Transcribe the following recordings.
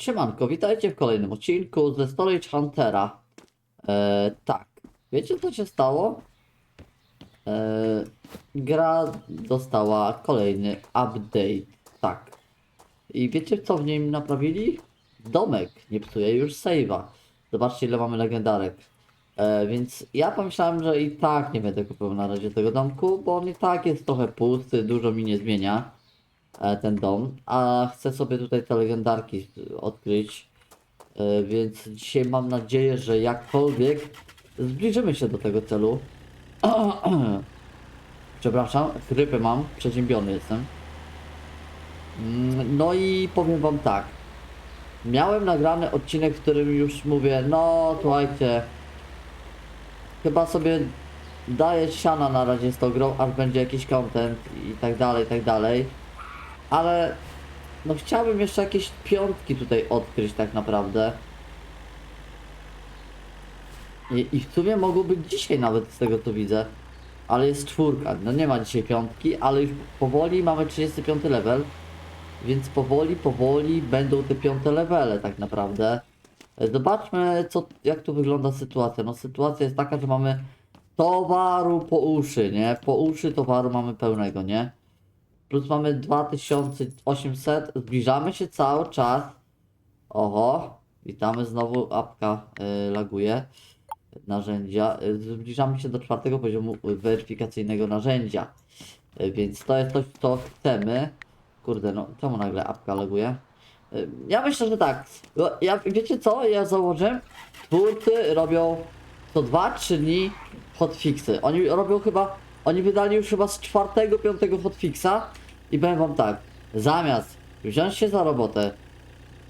Siemanko, witajcie w kolejnym odcinku ze Storage Huntera. E, tak, wiecie co się stało? E, gra dostała kolejny update, tak. I wiecie co w nim naprawili? Domek nie psuje już save'a. Zobaczcie ile mamy legendarek. E, więc ja pomyślałem, że i tak nie będę kupował na razie tego domku, bo on i tak jest trochę pusty, dużo mi nie zmienia ten dom, a chcę sobie tutaj te legendarki odkryć, e, więc dzisiaj mam nadzieję, że jakkolwiek zbliżymy się do tego celu. Przepraszam, chrypę mam, przeziębiony jestem. Mm, No i powiem wam tak. Miałem nagrany odcinek, w którym już mówię, no słuchajcie, chyba sobie daję siana na razie z tą grą, aż będzie jakiś content i tak dalej, i tak dalej. Ale no chciałbym jeszcze jakieś piątki tutaj odkryć tak naprawdę. I, I w sumie mogło być dzisiaj nawet z tego co widzę. Ale jest czwórka, no nie ma dzisiaj piątki, ale już powoli mamy 35 level. Więc powoli, powoli będą te piąte levele tak naprawdę. Zobaczmy co, jak tu wygląda sytuacja. No sytuacja jest taka, że mamy towaru po uszy, nie? Po uszy towaru mamy pełnego, nie? Plus mamy 2800, zbliżamy się cały czas. Oho, witamy znowu, apka y, laguje narzędzia. Y, Zbliżamy się do czwartego poziomu weryfikacyjnego narzędzia. Y, Więc to jest coś, co chcemy. Kurde, no czemu nagle apka laguje? Y, Ja myślę, że tak. No, Ja, wiecie co? Ja założyłem, twórcy robią co 2-3 dni hotfixy. Oni robią chyba, oni wydali już chyba z czwartego, piątego hotfixa i powiem wam tak, zamiast wziąć się za robotę,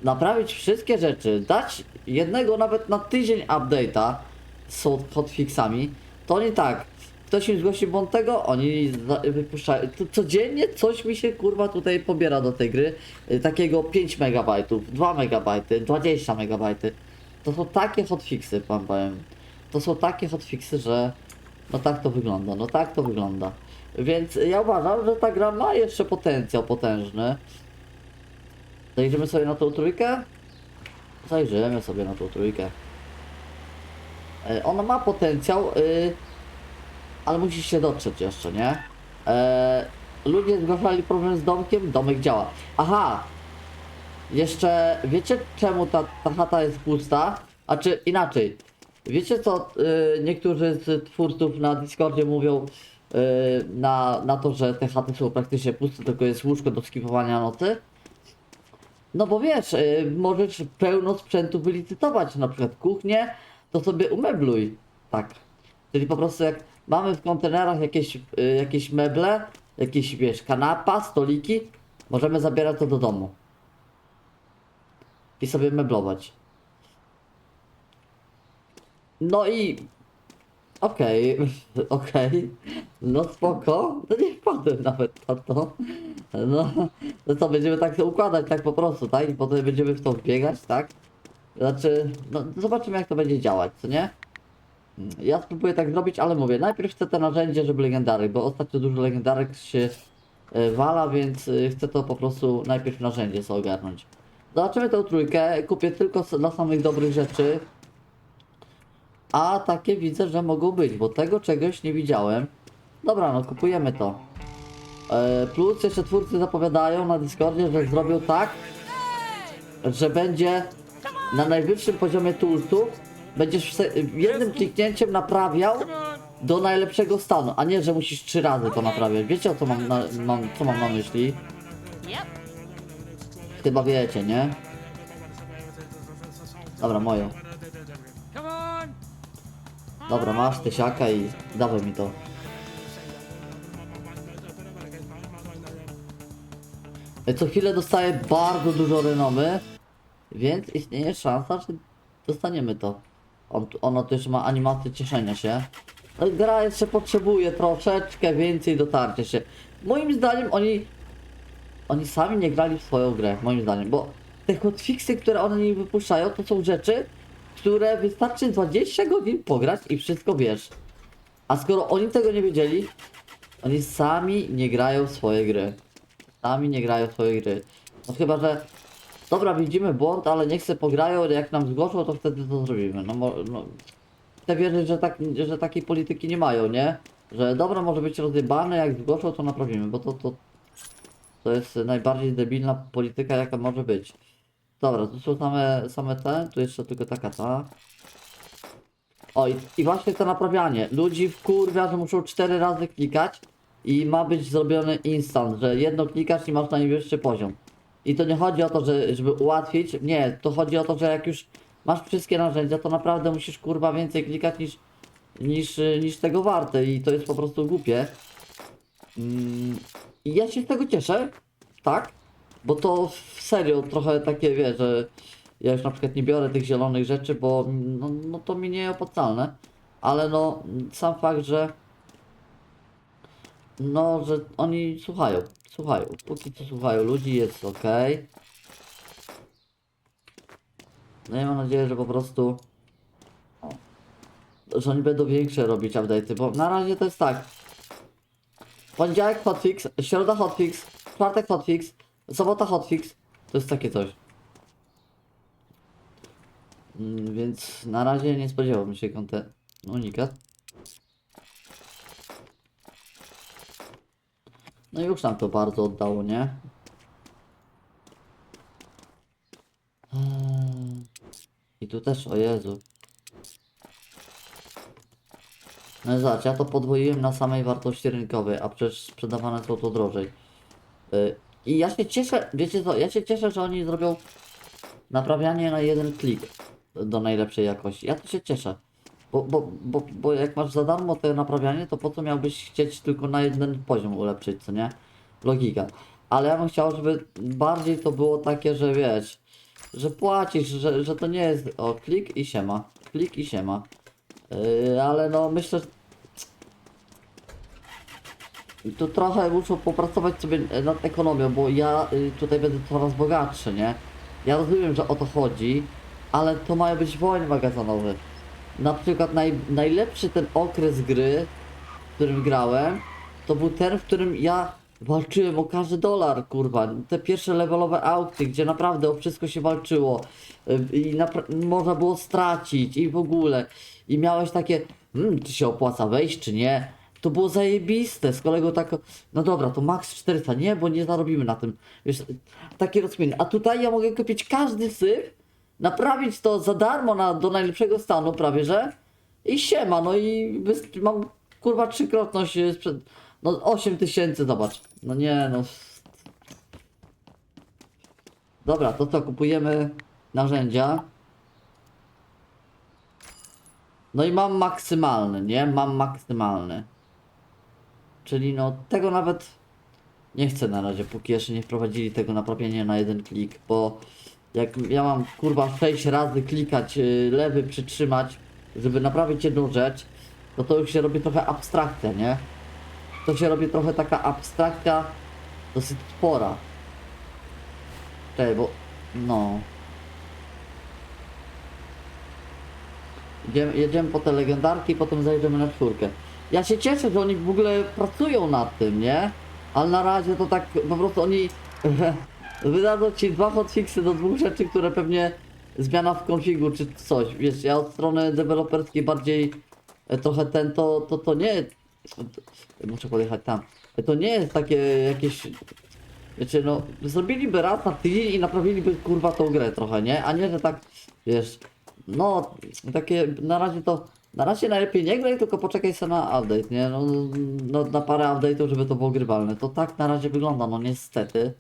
naprawić wszystkie rzeczy, dać jednego nawet na tydzień update'a z hot- hotfixami, to oni tak, ktoś im zgłosi błąd tego, oni za- wypuszczają, codziennie coś mi się kurwa tutaj pobiera do tej gry, y, takiego 5 MB, 2 MB, 20 MB, to są takie hotfixy, wam powiem, to są takie hotfixy, że no tak to wygląda, no tak to wygląda. Więc ja uważam, że ta gra ma jeszcze potencjał potężny. Zajrzymy sobie na tą trójkę? Zajrzymy sobie na tą trójkę. E, Ona ma potencjał, y, ale musi się dotrzeć jeszcze, nie? E, ludzie zgłaszali problem z domkiem, domek działa. Aha! Jeszcze wiecie czemu ta, ta chata jest pusta? A czy inaczej? Wiecie co y, niektórzy z twórców na Discordzie mówią na, na to, że te chaty są praktycznie puste, tylko jest łóżko do skipowania nocy? No bo wiesz, y, możesz pełno sprzętu wylicytować, na przykład kuchnię, to sobie umebluj. Tak. Czyli po prostu jak mamy w kontenerach jakieś, y, jakieś meble, jakieś wiesz, kanapa, stoliki, możemy zabierać to do domu. I sobie meblować. No i okej, okej, no spoko, no nie wpadłem nawet na to. No, no co, będziemy tak się układać, tak po prostu, tak? I potem będziemy w to wbiegać, tak? Znaczy, no zobaczymy jak to będzie działać, co nie? Ja spróbuję tak zrobić, ale mówię, najpierw chcę te narzędzie, żeby legendarek, bo ostatnio dużo legendarek się e, wala, więc e, chcę to po prostu najpierw narzędzie sobie ogarnąć. Zobaczymy tę trójkę, kupię tylko dla samych dobrych rzeczy. A takie widzę, że mogą być, bo tego czegoś nie widziałem. Dobra, no kupujemy to. E, plus jeszcze twórcy zapowiadają na Discordzie, że zrobią tak, że będzie na najwyższym poziomie toolsów będziesz jednym kliknięciem naprawiał do najlepszego stanu, a nie, że musisz trzy razy to naprawiać. Wiecie o co mam na, mam, co mam na myśli? Chyba wiecie, nie? Dobra, moją. Dobra, masz tysiaka i dawaj mi to. Co chwilę dostaję bardzo dużo renomy, więc istnieje szansa, że dostaniemy to. On, ono też ma animację cieszenia się. No, Gra jeszcze potrzebuje troszeczkę więcej dotarcia się. Moim zdaniem oni oni sami nie grali w swoją grę, moim zdaniem, bo te hotfixy, które oni wypuszczają, to są rzeczy, które wystarczy 20 godzin pograć i wszystko wiesz. A skoro oni tego nie wiedzieli, oni sami nie grają swoje gry. Sami nie grają swoje gry. No chyba, że Dobra, widzimy błąd, ale niech se pograją, jak nam zgłoszą, to wtedy to zrobimy. No, no. Chcę wierzyć, że, tak, że takiej polityki nie mają, nie? Że dobra, może być rozjebane, jak zgłoszą, to naprawimy, bo to, to, to jest najbardziej debilna polityka, jaka może być. Dobra, tu są same, same te, tu jeszcze tylko taka ta. O i, i właśnie to naprawianie. Ludzi wkurwia, że muszą cztery razy klikać i ma być zrobiony instant, że jedno klikasz i masz najwyższy poziom. I to nie chodzi o to, że, żeby ułatwić, nie, to chodzi o to, że jak już masz wszystkie narzędzia, to naprawdę musisz kurwa więcej klikać niż, niż, niż tego warte i to jest po prostu głupie. Mm, I ja się z tego cieszę, tak, bo to serio trochę takie wie, że ja już na przykład nie biorę tych zielonych rzeczy, bo no, no to mi nie opłacalne, ale no sam fakt, że no, że oni słuchają, słuchają, póki co słuchają ludzi, jest ok. No ja mam nadzieję, że po prostu że oni będą większe robić update'y, bo na razie to jest tak. Poniedziałek hotfix, środa hotfix, czwartek hotfix, sobota hotfix, to jest takie coś. Mm, Więc na razie nie spodziewałbym się kontent unikat. No już nam to bardzo oddało, nie? Eee, I tu też, o Jezu. No i zobacz, ja to podwoiłem na samej wartości rynkowej, a przecież sprzedawane są to drożej. Yy, I ja się cieszę, wiecie co, ja się cieszę, że oni zrobią naprawianie na jeden klik do najlepszej jakości. Ja to się cieszę. Bo, bo, bo, bo jak masz za darmo te naprawianie, to po co miałbyś chcieć tylko na jeden poziom ulepszyć, co nie? Logika. Ale ja bym chciał, żeby bardziej to było takie, że wiesz, że płacisz, że, że to nie jest o klik i siema, klik i siema. Yy, ale no myślę, tu trochę muszą popracować sobie nad ekonomią, bo ja y, tutaj będę coraz bogatszy, nie? Ja rozumiem, że o to chodzi, ale to mają być wojny magazynowe. Na przykład naj, najlepszy ten okres gry, w którym grałem, to był ten, w którym ja walczyłem o każdy dolar, kurwa. Te pierwsze levelowe aukcje, gdzie naprawdę o wszystko się walczyło y, i można było stracić i w ogóle. I miałeś takie, hmm, czy się opłaca wejść, czy nie. To było zajebiste, z kolegą tak, no dobra, to max 400, nie, bo nie zarobimy na tym. Wiesz, takie rozkminy. A tutaj ja mogę kupić każdy syf, naprawić to za darmo na, do najlepszego stanu prawie, że i siema, no i wys- mam kurwa trzykrotność y, sprzed, no 8 tysięcy, zobacz, no nie no. Dobra, to co, kupujemy narzędzia. No i mam maksymalny, nie? Mam maksymalny. Czyli no tego nawet nie chcę na razie, póki jeszcze nie wprowadzili tego naprawienia na jeden klik, bo jak ja mam kurwa 6 razy klikać y, lewy przytrzymać, żeby naprawić jedną rzecz, to to już się robi trochę abstrakcja, nie? To się robi trochę taka abstrakcja dosyć spora. Czekaj, bo no. Jedziemy, jedziemy po te legendarki, potem zajdziemy na czwórkę. Ja się cieszę, że oni w ogóle pracują nad tym, nie? Ale na razie to tak po prostu oni wydadzą ci dwa hotfixy do dwóch rzeczy, które pewnie zmiana w konfigu czy coś. Wiesz, ja od strony deweloperskiej bardziej e, trochę ten to, to, to nie. Muszę podjechać tam. To nie jest takie jakieś. Wiecie, no, zrobiliby raz na tydzień i naprawiliby kurwa tą grę trochę, nie? A nie, że tak, wiesz, no, takie, na razie to, na razie najlepiej nie graj, tylko poczekaj sobie na update, nie? No, no na parę update'ów, żeby to było grywalne. To tak na razie wygląda, no niestety.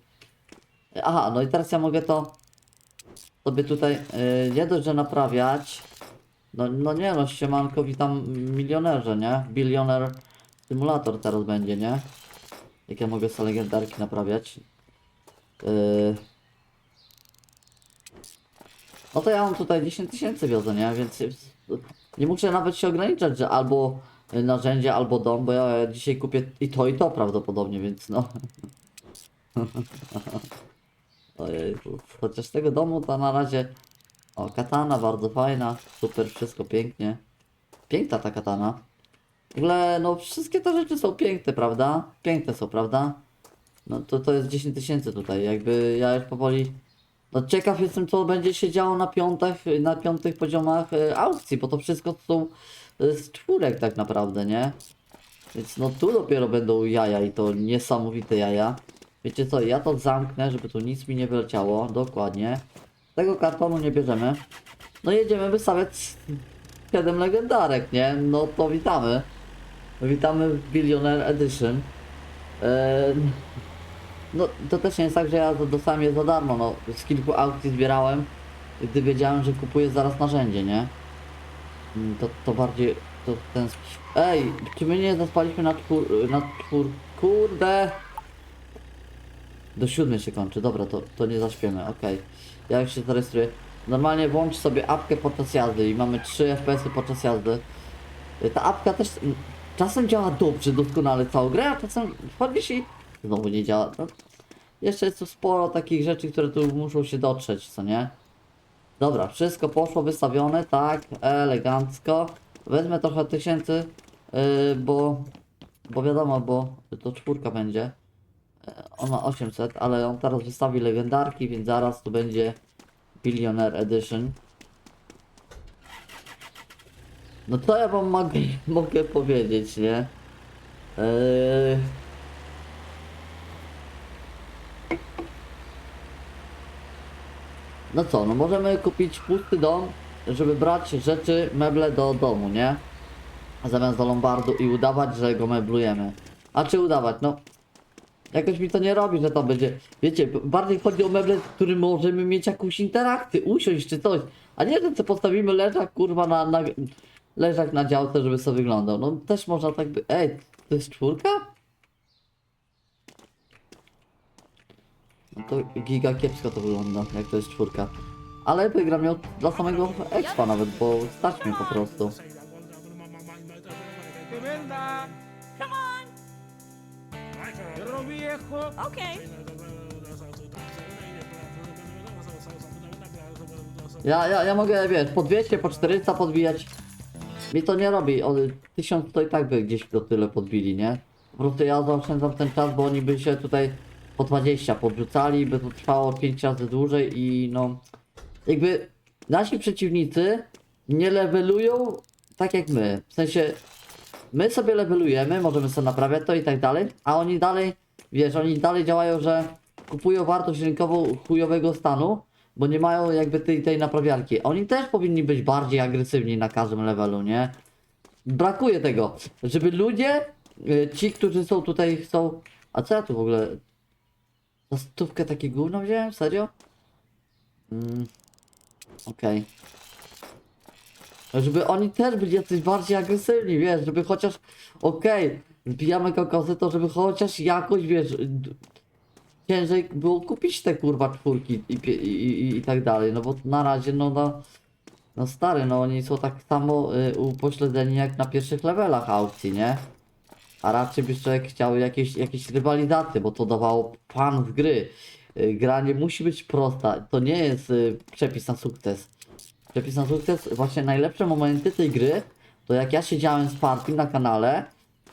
Aha, no i teraz ja mogę to sobie tutaj yy, nie dość, że naprawiać. No, no nie no, siemanko, witam milionerze, nie? Bilioner symulator teraz będzie, nie? Jak ja mogę sobie legendarki naprawiać. Yy... No to ja mam tutaj 10 tysięcy wiozę, nie? Więc nie muszę nawet się ograniczać, że albo narzędzie, albo dom, bo ja dzisiaj kupię i to, i to prawdopodobnie, więc no. Ojej, chociaż tego domu to na razie... O, katana bardzo fajna, super, wszystko pięknie. Piękna ta katana. W ogóle, no wszystkie te rzeczy są piękne, prawda? Piękne są, prawda? No to to jest 10 tysięcy tutaj, jakby ja już powoli No ciekaw jestem, co będzie się działo na piątych, na piątych poziomach e, aukcji, bo to wszystko są e, z czwórek tak naprawdę, nie? Więc no tu dopiero będą jaja i to niesamowite jaja. Wiecie co, ja to zamknę, żeby tu nic mi nie wyleciało, dokładnie. Tego kartonu nie bierzemy. No jedziemy wystawiać 7 legendarek, nie? No to witamy. Witamy w Billionaire Edition. Eee, no to też nie jest tak, że ja to dostałem je za darmo, no z kilku aukcji zbierałem, gdy wiedziałem, że kupuję zaraz narzędzie, nie? Mm, To, to bardziej, to ten... Ej, czy my nie zaspaliśmy na czwór... na kurde! Do siódmej się kończy, dobra, to, to nie zaśpiemy, okej. Ja już się zarejestruję. Normalnie włącz sobie apkę podczas jazdy i mamy 3 FPS-y podczas jazdy. Y, Ta apka też mm, czasem działa dobrze, doskonale całą grę, a czasem wchodzisz i znowu nie działa. No, jeszcze jest tu sporo takich rzeczy, które tu muszą się dotrzeć, co nie? Dobra, wszystko poszło wystawione, tak, elegancko. Wezmę trochę tysięcy, yy, bo, bo wiadomo, bo to czwórka będzie. Yy, On ma 800, ale on teraz wystawi legendarki, więc zaraz tu będzie Billionaire Edition. No co ja wam mogę, mogę powiedzieć, nie? Yy... No co, no możemy kupić pusty dom, żeby brać rzeczy, meble do domu, nie? Zamiast do lombardu i udawać, że go meblujemy. A czy udawać? No, jakoś mi to nie robi, że to będzie. Wiecie, bardziej chodzi o meble, z którym możemy mieć jakąś interakcję, usiąść czy coś. A nie, że co postawimy leżak, kurwa, na, na leżak na działce, żeby sobie wyglądał. No też można tak by. Ej, to jest czwórka? No to giga kiepsko to wygląda, jak to jest czwórka. Ale wygram ją dla samego expa nawet, bo stać mnie po prostu. Ja, ja, ja mogę, wiesz, po 200, po 400 podbijać. Mi to nie robi, o 1000 to i tak by gdzieś do tyle podbili, nie? Po prostu ja zaoszczędzam ten czas, bo oni by się tutaj po 20 podrzucali, by to trwało 5 razy dłużej i no... Jakby nasi przeciwnicy nie levelują tak jak my. W sensie, my sobie levelujemy, możemy sobie naprawiać to i tak dalej, a oni dalej, wiesz, oni dalej działają, że kupują wartość rynkową chujowego stanu, bo nie mają jakby tej, tej naprawiarki. Oni też powinni być bardziej agresywni na każdym levelu, nie? Brakuje tego, żeby ludzie, y, ci, którzy są tutaj, chcą... A co ja tu w ogóle... Za stówkę takie gówno wziąłem? Serio? Mm. Okej. Żeby oni też byli jacyś bardziej agresywni, wiesz, żeby chociaż, okej, zbijamy kokosy, to żeby chociaż jakoś, wiesz, ciężej było kupić te kurwa czwórki i, i, i, i tak dalej, no bo na razie, no, no, no stary, no oni są tak samo y, upośledzeni jak na pierwszych levelach aukcji, nie? A raczej byś człowiek chciał jakieś, jakieś rywalizacje, bo to dawało pan z gry. Y, Gra nie musi być prosta, to nie jest y, przepis na sukces. Przepis na sukces, właśnie najlepsze momenty tej gry, to jak ja siedziałem z Partim na kanale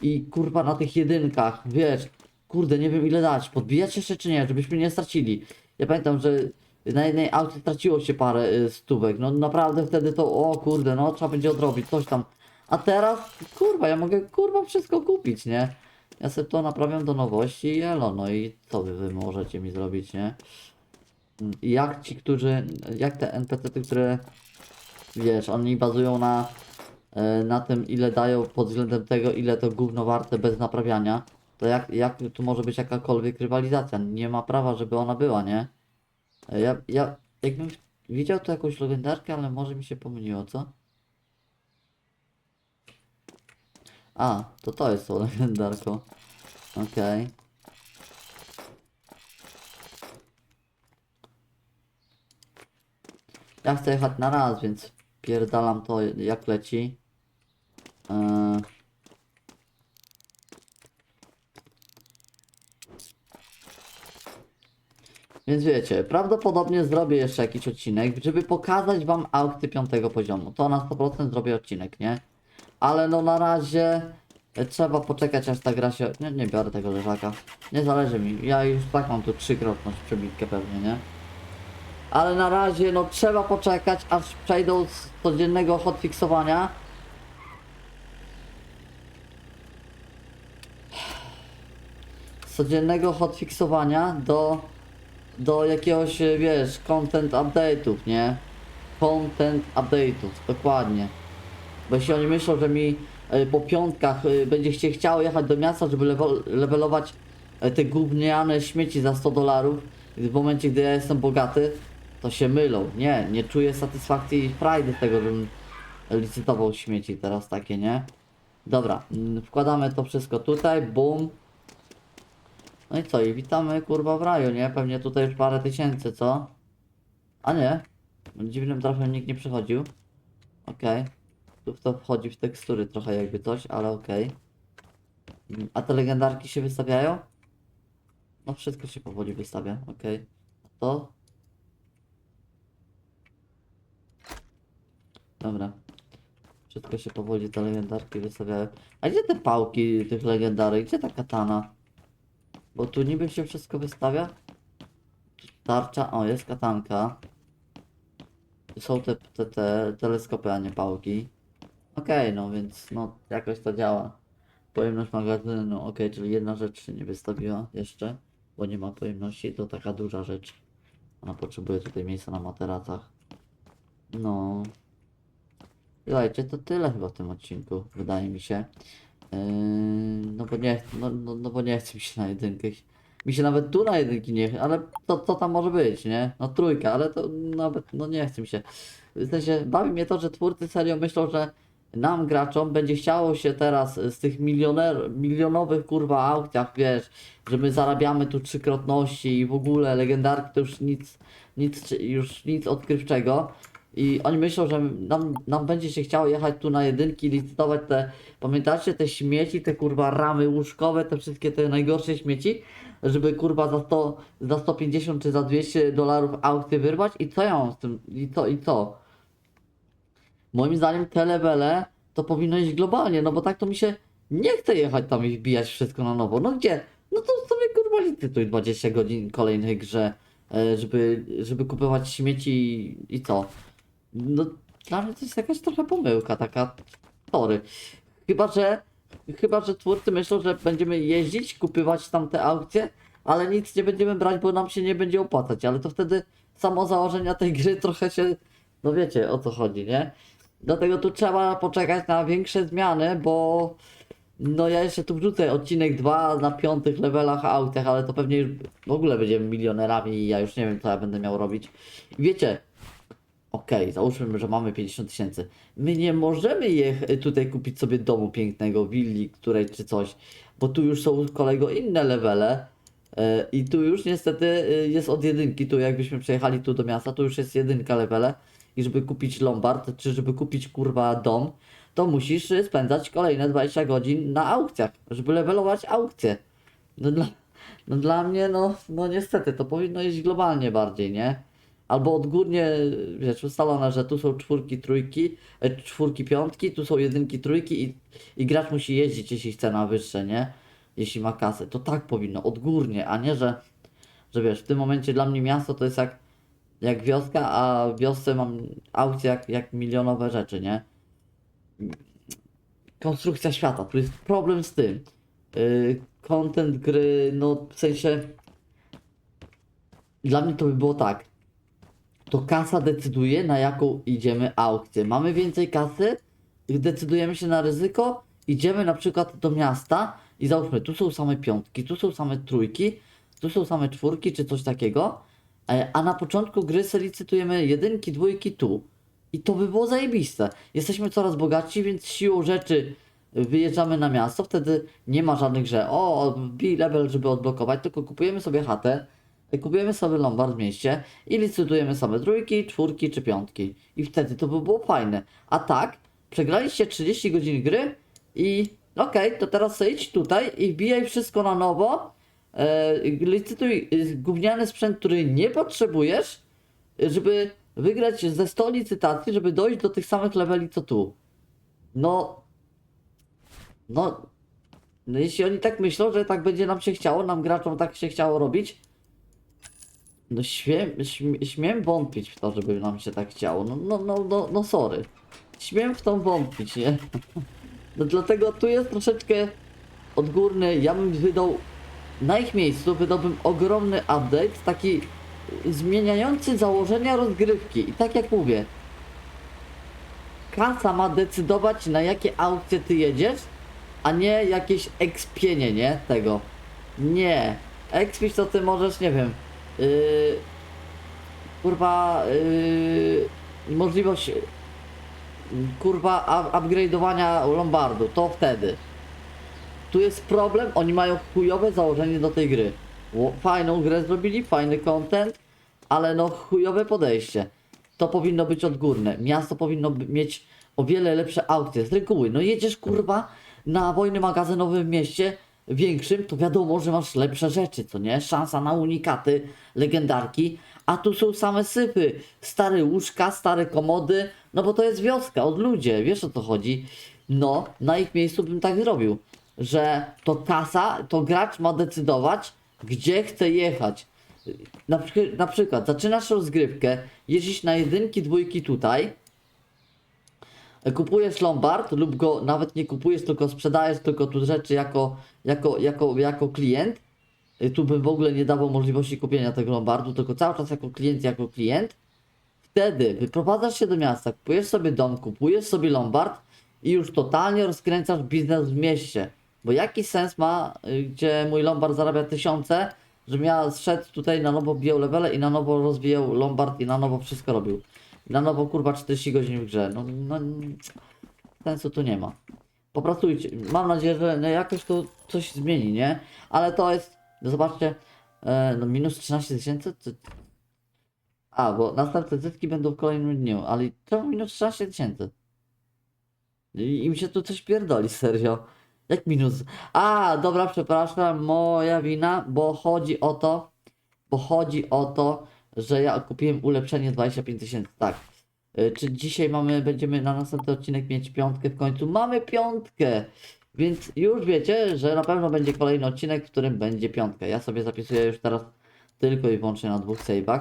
i kurwa na tych jedynkach, wiesz, kurde, nie wiem ile dać, podbijać jeszcze czy nie, żebyśmy nie stracili. Ja pamiętam, że na jednej aucie straciło się parę y, stówek, no naprawdę wtedy to, o kurde, no trzeba będzie odrobić, coś tam. A teraz, kurwa, ja mogę kurwa wszystko kupić, nie? Ja sobie to naprawiam do nowości i elo, no i co wy, wy możecie mi zrobić, nie? Jak ci, którzy, jak te NPC-ty, które wiesz, oni bazują na, e, na tym, ile dają pod względem tego, ile to gówno warte bez naprawiania, to jak, jak tu może być jakakolwiek rywalizacja? Nie ma prawa, żeby ona była, nie? E, Ja, ja jakbym widział tu jakąś legendarkę, ale może mi się pomyliło, co? A, to to jest tą legendarką. Okej. Ja chcę jechać na raz, więc pierdalam to jak leci. Eee... Więc wiecie, prawdopodobnie zrobię jeszcze jakiś odcinek, żeby pokazać wam aukcję piątego poziomu. To na 100% zrobię odcinek, nie? Ale no na razie e, trzeba poczekać aż ta gra się... Nie, nie biorę tego leżaka. Nie zależy mi. Ja już tak mam tu trzykrotność przebitkę pewnie, nie? ale na razie no trzeba poczekać aż przejdą z codziennego hotfixowania. Codziennego hotfixowania do, do jakiegoś, e, wiesz, content update'ów, nie? Content update'ów, dokładnie. Bo jeśli oni myślą, że mi e, po piątkach e, będzie się chciało jechać do miasta, żeby level, levelować e, te gówniane śmieci za 100 dolarów, w momencie, gdy ja jestem bogaty, to się mylą. Nie, nie czuję satysfakcji i frajdy tego, żebym licytował śmieci teraz takie, nie? Dobra, mm, wkładamy to wszystko tutaj, boom. No i co, i witamy kurwa w raju, nie? Pewnie tutaj już parę tysięcy, co? A nie, dziwnym trafem nikt nie przychodził. Okej. Tu to wchodzi w tekstury trochę jakby coś, ale okej. Mm, A te legendarki się wystawiają? No wszystko się powoli wystawia, okej. To? Dobra. Wszystko się powoli te legendarki wystawiają. A gdzie te pałki tych legendarek? Gdzie ta katana? Bo tu niby się wszystko wystawia. Tarcza, o jest katanka. Są te, te, te teleskopy, a nie pałki. Okej, no więc no jakoś to działa. Pojemność magazynu, okej, czyli jedna rzecz się nie wystawiła jeszcze, bo nie ma pojemności, to taka duża rzecz. Ona potrzebuje tutaj miejsca na materacach. No. Słuchajcie, to tyle chyba w tym odcinku, wydaje mi się. Yy, no bo nie, no, no, no bo nie chce mi się na jedynkę. Mi się nawet tu na jedynki nie ale to, to tam może być, nie? No trójka, ale to nawet, no nie chce mi się. W sensie, bawi mnie to, że twórcy serio myślą, że nam graczom będzie chciało się teraz z tych milioner, milionowych kurwa aukcjach, wiesz, że my zarabiamy tu trzykrotności i w ogóle legendarki to już nic, nic, już nic odkrywczego. I oni myślą, że nam, nam będzie się chciało jechać tu na jedynki, licytować te, pamiętacie, te śmieci, te kurwa ramy łóżkowe, te wszystkie te najgorsze śmieci, żeby kurwa za 100, za 150 czy za 200 dolarów aukcję wyrwać i co ja mam z tym, i co, i co? Moim zdaniem te levele to powinno iść globalnie, no bo tak to mi się nie chce jechać tam i wbijać wszystko na nowo. No gdzie? No to sobie kurwa licytuj 20 godzin kolejnej grze, e, żeby, żeby kupować śmieci i, i co? No dla mnie to jest jakaś trochę pomyłka taka, tory. Chyba, że chyba, że twórcy myślą, że będziemy jeździć, kupywać tam te aukcje, ale nic nie będziemy brać, bo nam się nie będzie opłacać, ale to wtedy samo założenia tej gry trochę się, no wiecie o co chodzi, nie? Dlatego tu trzeba poczekać na większe zmiany, bo no ja jeszcze tu wrzucę odcinek 2 na piątych levelach aukcjach, ale to pewnie już w ogóle będziemy milionerami i ja już nie wiem co ja będę miał robić. Wiecie, okej, załóżmy, że mamy 50 tysięcy. My nie możemy jech- tutaj kupić sobie domu pięknego, willi, której czy coś, bo tu już są kolego inne levele. e, I tu już niestety e, jest od jedynki, tu jakbyśmy przejechali tu do miasta, to już jest jedynka levele i żeby kupić Lombard, czy żeby kupić kurwa dom, to musisz spędzać kolejne 20 godzin na aukcjach, żeby levelować aukcje. No dla, no dla mnie, no, no niestety, to powinno iść globalnie bardziej, nie? Albo odgórnie, wiesz, ustalone, że tu są czwórki, trójki, e, czwórki, piątki, tu są jedynki, trójki i, i gracz musi jeździć, jeśli chce na wyższe, nie? Jeśli ma kasę. To tak powinno, odgórnie, a nie, że, że wiesz, w tym momencie dla mnie miasto to jest jak jak wioska, a w wiosce mam aukcje jak, jak milionowe rzeczy, nie? Konstrukcja świata, tu jest problem z tym. Yy, content gry, no w sensie dla mnie to by było tak. To kasa decyduje na jaką idziemy aukcję. Mamy więcej kasy, decydujemy się na ryzyko, idziemy na przykład do miasta i załóżmy, tu są same piątki, tu są same trójki, tu są same czwórki czy coś takiego. E, A na początku gry se licytujemy jedynki, dwójki tu. I to by było zajebiste. Jesteśmy coraz bogatsi, więc siłą rzeczy wyjeżdżamy na miasto, wtedy nie ma żadnych, że o, bij level, żeby odblokować, tylko kupujemy sobie chatę, kupujemy sobie lombard w mieście i licytujemy same trójki, czwórki czy piątki. I wtedy to by było fajne. A tak, przegraliście 30 godzin gry i okej, to teraz idź tutaj i wbijaj wszystko na nowo, licytuj e, gówniany sprzęt, który nie potrzebujesz, e, żeby wygrać ze 100 licytacji, żeby dojść do tych samych leveli co tu. No, no, no jeśli oni tak myślą, że tak będzie nam się chciało, nam graczom tak się chciało robić, No śmiem, śmiem, śmiem wątpić w to, żeby nam się tak chciało. No, no, no, no, no sorry. Śmiem w to wątpić, nie? No dlatego tu jest troszeczkę odgórny. Ja bym wydał na ich miejscu wydałbym ogromny update, taki zmieniający założenia rozgrywki. I tak jak mówię, kasa ma decydować na jakie aukcje ty jedziesz, a nie jakieś ekspienie, nie? Tego. Nie. Ekspić to ty możesz, nie wiem, yy, kurwa, yy, możliwość, yy, kurwa, up- upgrade'owania Lombardu, to wtedy. Tu jest problem, oni mają chujowe założenie do tej gry. Fajną grę zrobili, fajny content, ale no chujowe podejście. To powinno być odgórne. Miasto powinno mieć o wiele lepsze aukcje. Z reguły, no jedziesz kurwa na wojny magazynowe w mieście większym, to wiadomo, że masz lepsze rzeczy, co nie? Szansa na unikaty, legendarki, a tu są same sypy. Stare łóżka, stare komody, no bo to jest wioska, od ludzie, wiesz o co chodzi. No, na ich miejscu bym tak zrobił, że to kasa, to gracz ma decydować, gdzie chce jechać. Na, na przykład zaczynasz rozgrywkę, jeździsz na jedynki, dwójki tutaj, kupujesz Lombard lub go nawet nie kupujesz, tylko sprzedajesz tylko tu rzeczy jako, jako, jako, jako klient. Tu bym w ogóle nie dawał możliwości kupienia tego Lombardu, tylko cały czas jako klient, jako klient. Wtedy wyprowadzasz się do miasta, kupujesz sobie dom, kupujesz sobie Lombard i już totalnie rozkręcasz biznes w mieście. Bo jaki sens ma, y, gdzie mój Lombard zarabia tysiące, żebym ja szedł tutaj na nowo bijał levele i na nowo rozwijał Lombard i na nowo wszystko robił. I na nowo kurwa 40 godzin w grze. No, no sensu tu nie ma. Popracujcie. Mam nadzieję, że no jakoś to coś zmieni, nie? Ale to jest, no zobaczcie, e, no minus 13 tysięcy? A, bo następne zyski będą w kolejnym dniu, ale czemu minus 13 tysięcy? I Im się tu coś pierdoli, serio. Jak minus? A, dobra, przepraszam, moja wina, bo chodzi o to, bo chodzi o to, że ja kupiłem ulepszenie 25 tysięcy, tak. Y, Czy dzisiaj mamy, będziemy na następny odcinek mieć piątkę w końcu? Mamy piątkę! Więc już wiecie, że na pewno będzie kolejny odcinek, w którym będzie piątka. Ja sobie zapisuję już teraz tylko i wyłącznie na dwóch save'ach.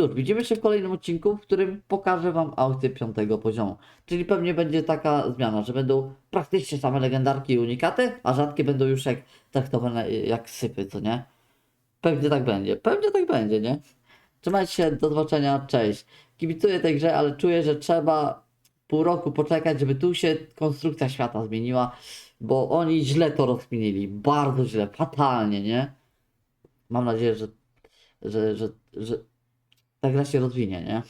Cóż, widzimy się w kolejnym odcinku, w którym pokażę Wam aukcję piątego poziomu. Czyli pewnie będzie taka zmiana, że będą praktycznie same legendarki i unikaty, a rzadkie będą już jak traktowane jak sypy, co nie? Pewnie tak będzie. Pewnie tak będzie, nie? Trzymajcie się, do zobaczenia, cześć. Kibicuję tej grze, ale czuję, że trzeba pół roku poczekać, żeby tu się konstrukcja świata zmieniła, bo oni źle to rozkminili. Bardzo źle, fatalnie, nie? Mam nadzieję, że, że, że, że ta gra się rozwinie, nie?